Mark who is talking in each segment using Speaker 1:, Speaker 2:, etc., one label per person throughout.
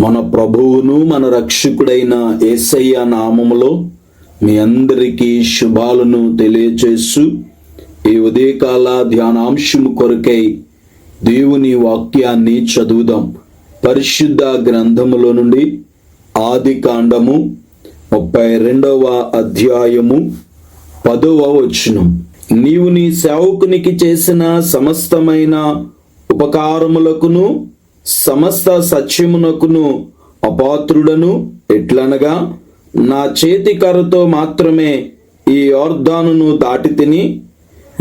Speaker 1: మన ప్రభువును మన రక్షకుడైన యేసయ్య నామములో మీ అందరికీ శుభాలను తెలియచేస్తూ ఈ ఉదయకాల ధ్యానాంశము కొరకై దేవుని వాక్యాన్ని చదువుదాం. పరిశుద్ధ గ్రంథములో నుండి ఆది కాండము ముప్పై రెండవ అధ్యాయము పదవ వచనం. నీవు నీ సేవకునికి చేసిన సమస్తమైన ఉపకారములకును సమస్త సత్యమునకును అపాత్రుడను ఎట్లనగా నా చేతి కర్రతో మాత్రమే ఈ యోర్ధానును దాటి తిని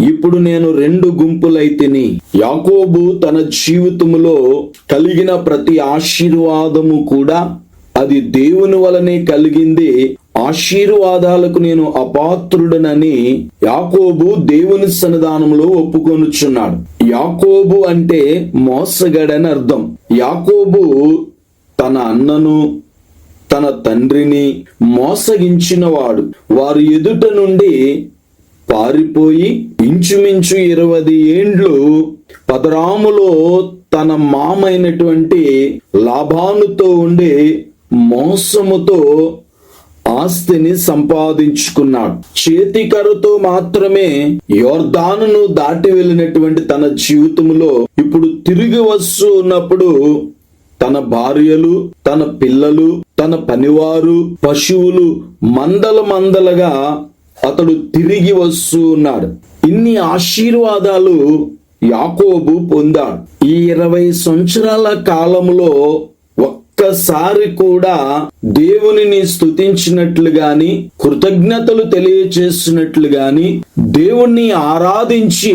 Speaker 1: ఇప్పుడు నేను రెండు గుంపులై తిని. యాకోబు తన జీవితములో కలిగిన ప్రతి ఆశీర్వాదము కూడా అది దేవుని వలనే కలిగింది. ఆశీర్వాదాలకు నేను అపాత్రుడనని యాకోబు దేవుని సన్నిధానంలో ఒప్పుకొనుచున్నాడు. యాకోబు అంటే మోసగడని అర్థం. యాకోబు తన అన్నను తన తండ్రిని మోసగించినవాడు. వారు ఎదుట నుండి పారిపోయి ఇంచుమించు ఇరవై ఏండ్లు పదరాములో తన మామైనటువంటి లాభానుతో ఉండి మోసముతో ఆస్తిని సంపాదించుకున్నాడు. చేతికరతో మాత్రమే యోర్దానును దాటి వెళ్ళినటువంటి తన జీవితంలో ఇప్పుడు తిరిగి వస్తూ ఉన్నప్పుడు తన భార్యలు తన పిల్లలు తన పనివారు పశువులు మందల మందలుగా అతడు తిరిగి వస్తూ ఉన్నాడు. ఇన్ని ఆశీర్వాదాలు యాకోబు పొందాడు. ఈ ఇరవై సంవత్సరాల కాలంలో ఒక్కసారి కూడా దేవునిని స్తుతించినట్లు గాని కృతజ్ఞతలు తెలియచేసినట్లు గాని దేవుణ్ణి ఆరాధించి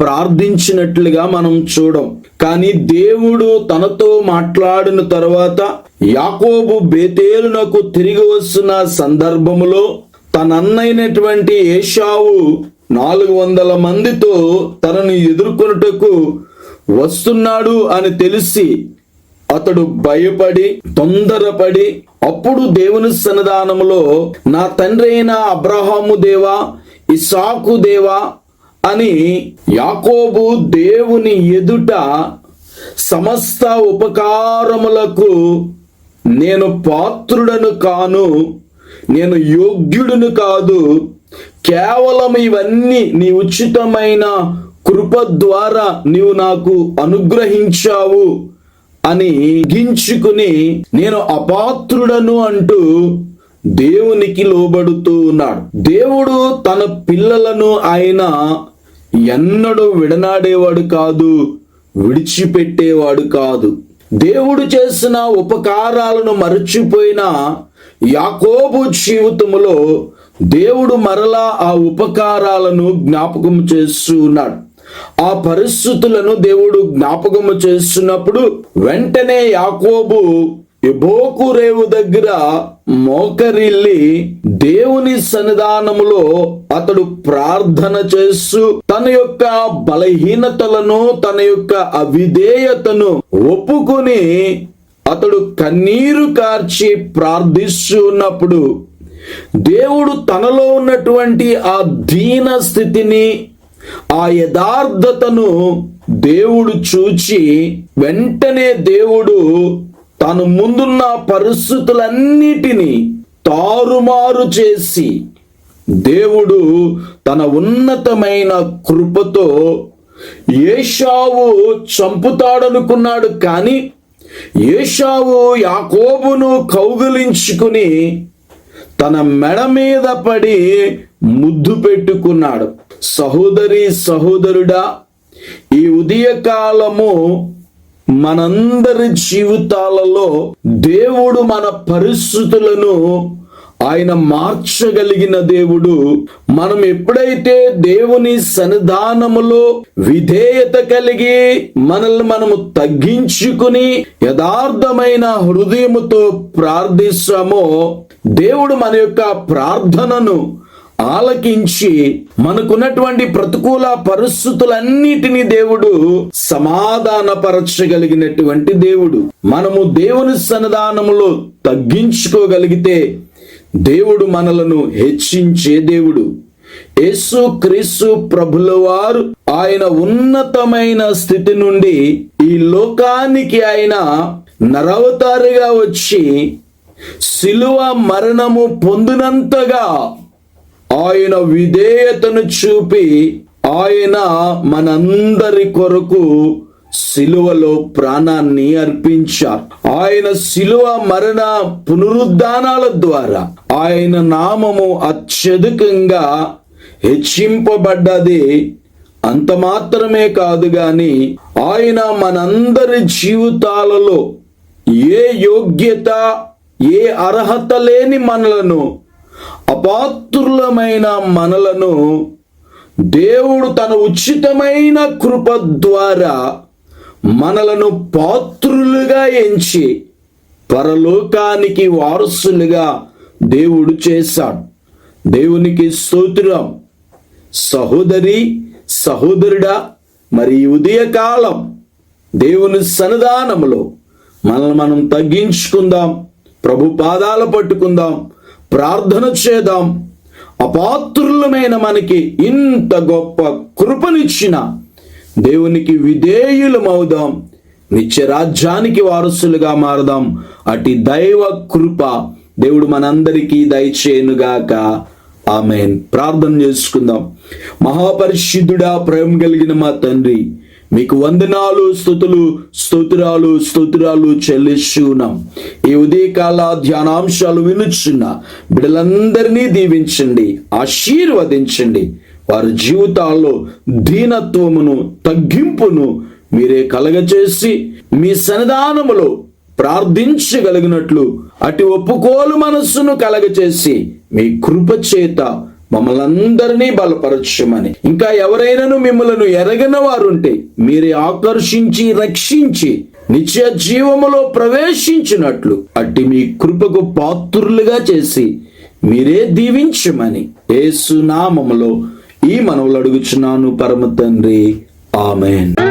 Speaker 1: ప్రార్థించినట్లుగా మనం చూడం. కానీ దేవుడు తనతో మాట్లాడిన తర్వాత యాకోబు బేతేలునకు తిరిగి వస్తున్న సందర్భములో తనన్నైనటువంటి ఏషావు నాలుగు వందల మందితో తనను ఎదుర్కొనుటకు వస్తున్నాడు అని తెలిసి అతడు భయపడి తొందరపడి అప్పుడు దేవుని సన్నిధానంలో నా తండ్రి అయిన అబ్రహాము దేవా ఇసాకు దేవా అని యాకోబు దేవుని ఎదుట సమస్త ఉపకారములకు నేను పాత్రుడను కాను నేను యోగ్యుడును కాదు. కేవలం ఇవన్నీ నీ ఉచితమైన కృప ద్వారా నీవు నాకు అనుగ్రహించావు. అని గించుకుని నేను అపాత్రుడను అంటూ దేవునికి లోబడుతూ ఉన్నాడు. దేవుడు తన పిల్లలను ఆయన ఎన్నడూ విడనాడేవాడు కాదు విడిచిపెట్టేవాడు కాదు. దేవుడు చేసిన ఉపకారాలను మరచిపోయిన యాకోబు జీవితంలో దేవుడు మరలా ఆ ఉపకారాలను జ్ఞాపకం చేస్తూ ఉన్నాడు. ఆ పరిస్థితులను దేవుడు జ్ఞాపకము చేస్తున్నప్పుడు వెంటనే యాకోబు ఎబోకు రేవు దగ్గర మోకరిల్లి దేవుని సన్నిధానములో అతడు ప్రార్థన చేస్తూ తన యొక్క బలహీనతలను తన యొక్క అవిధేయతను ఒప్పుకొని అతడు కన్నీరు కార్చి ప్రార్థిస్తూ ఉన్నప్పుడు దేవుడు తనలో ఉన్నటువంటి ఆ దీన స్థితిని ఆ యథార్థతను దేవుడు చూచి వెంటనే దేవుడు తను ముందున్న పరిస్థితులన్నిటినీ తారుమారు చేసి దేవుడు తన ఉన్నతమైన కృపతో ఏషావు చంపుతాడనుకున్నాడు కానీ ఏషావు యాకోబును కౌగిలించుకుని తన మెడ మీద పడి ముద్దు పెట్టుకున్నాడు. సహోదరి సహోదరుడా ఈ ఉదయకాలము మనందరి జీవితాలలో దేవుడు మన పరిస్థితులను ఆయన మార్చగలిగిన దేవుడు. మనం ఎప్పుడైతే దేవుని సన్నిధానములో విధేయత కలిగి మనల్ని మనము తగ్గించుకుని యథార్థమైన హృదయముతో ప్రార్థిస్తామో దేవుడు మన యొక్క ప్రార్థనను ఆలకించి మనకున్నటువంటి ప్రతికూల పరిస్థితులన్నిటినీ దేవుడు సమాధానపరచగలిగినటువంటి దేవుడు. మనము దేవుని సన్నిధానములో తగ్గించుకోగలిగితే దేవుడు మనలను హెచ్చించే దేవుడు. యేసు క్రీస్తు ప్రభుల వారు ఆయన ఉన్నతమైన స్థితి నుండి ఈ లోకానికి ఆయన నరవతారిగా వచ్చి శిలువ మరణము పొందినంతగా ఆయన విధేయతను చూపి ఆయన మనందరి కొరకు శిలువలో ప్రాణాన్ని అర్పించారు. ఆయన శిలువ మరణ పునరుద్ధానాల ద్వారా ఆయన నామము అత్యధికంగా హెచ్చింపబడ్డది. అంత మాత్రమే కాదు గాని ఆయన మనందరి జీవితాలలో ఏ యోగ్యత ఏ అర్హత లేని మనలను అపాత్రులమైన మనలను దేవుడు తన ఉచితమైన కృప ద్వారా మనలను పాత్రులుగా ఎంచి పరలోకానికి వారసులుగా దేవుడు చేశాడు. దేవునికి స్తోత్రం. సహోదరి సహోదరుడా మరి ఉదయకాలం దేవుని సన్నిధానములో మనల్ని మనం తగ్గించుకుందాం ప్రభు పాదాలు పట్టుకుందాం ప్రార్థన చేద్దాం. అపాత్రులమైన మనకి ఇంత గొప్ప కృపనిచ్చిన దేవునికి విధేయులమవుదాం. నిత్య రాజ్యానికి వారసులుగా మారదాం. అటు దైవ కృప దేవుడు మనందరికీ దయచేయనుగాక. ఆమెన్. ప్రార్థన చేసుకుందాం. మహాపరిశుద్ధుడా ప్రేమ కలిగిన మా తండ్రి మీకు వందనాలు స్థుతులు స్తోత్రాలు స్తోత్రాలు చెల్లిస్తున్నాం ఈ ఉదయకాల ధ్యానాంశాలు వినుచున్న బిడ్డలందరినీ దీవించండి ఆశీర్వదించండి. వారి జీవితాల్లో దీనత్వమును తగ్గింపును మీరే కలగచేసి మీ సన్నిధానములో ప్రార్థించగలిగినట్లు అటు ఒప్పుకోలు మనస్సును కలగచేసి మీ కృపచేత మమ్మల్ని అందరినీ బలపరచమని. ఇంకా ఎవరైనాను మిమ్మలను ఎరగిన వారుంటే మీరే ఆకర్షించి రక్షించి నిత్య జీవములో ప్రవేశించినట్లు అట్టి మీ కృపకు పాత్రులుగా చేసి మీరే దీవించమని. ఏసునామములో ఈ మనవులు అడుగుచున్నాను పరమ తండ్రి. ఆమెన్.